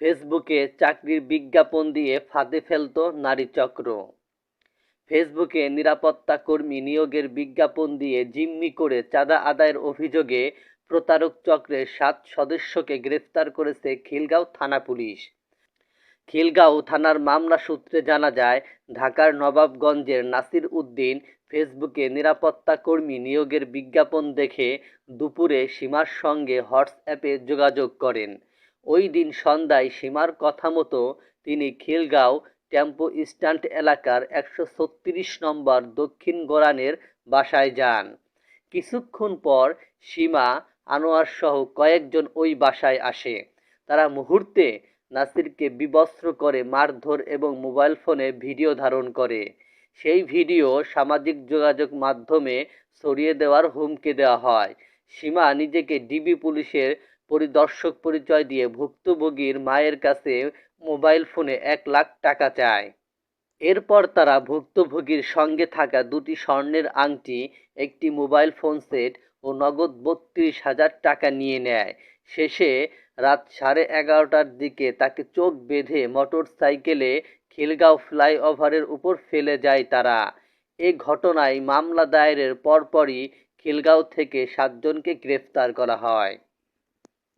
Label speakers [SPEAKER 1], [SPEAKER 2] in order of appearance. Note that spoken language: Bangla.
[SPEAKER 1] ফেসবুকে চাকরির বিজ্ঞাপন দিয়ে ফাঁদে ফেলত নারী চক্র। ফেসবুকে নিরাপত্তা কর্মী নিয়োগের বিজ্ঞাপন দিয়ে জিম্মি করে চাঁদা আদায়ের অভিযোগে প্রতারক চক্রের সাত সদস্যকে গ্রেফতার করেছে খিলগাঁও থানা পুলিশ। খিলগাঁও থানার মামলা সূত্রে জানা যায়, ঢাকার নবাবগঞ্জের নাসির উদ্দিন ফেসবুকে নিরাপত্তা কর্মী নিয়োগের বিজ্ঞাপন দেখে দুপুরে সীমার সঙ্গে হোয়াটসঅ্যাপে যোগাযোগ করেন। ওই দিন সন্ধ্যায় সীমার কথা মতো তিনি খিলগাঁও টেম্পো স্ট্যান্ড এলাকার একশো ছত্রিশ নম্বর দক্ষিণ গোরানের বাসায় যান। কিছুক্ষণ পর সীমা, আনোয়ার সহ কয়েকজন ওই বাসায় আসে। তারা মুহূর্তে নাসিরকে বিবস্ত্র করে মারধর এবং মোবাইল ফোনে ভিডিও ধারণ করে। সেই ভিডিও সামাজিক যোগাযোগ মাধ্যমে ছড়িয়ে দেওয়ার হুমকি দেওয়া হয়। সীমা নিজেকে ডিবি পুলিশের পরিদর্শক পরিচয় দিয়ে ভুক্তভোগীর মায়ের কাছে মোবাইল ফোনে এক লাখ টাকা চায়। এরপর তারা ভুক্তভোগীর সঙ্গে থাকা দুটি স্বর্ণের আংটি, একটি মোবাইল ফোন সেট ও নগদ বত্রিশ হাজার টাকা নিয়ে নেয়। শেষে রাত সাড়ে এগারোটার দিকে তাকে চোখ বেঁধে মোটর সাইকেলে খিলগাঁও ফ্লাইওভারের উপর ফেলে যায় তারা। এ ঘটনায় মামলা দায়েরের পরপরই খিলগাঁও থেকে সাতজনকে গ্রেফতার করা হয়।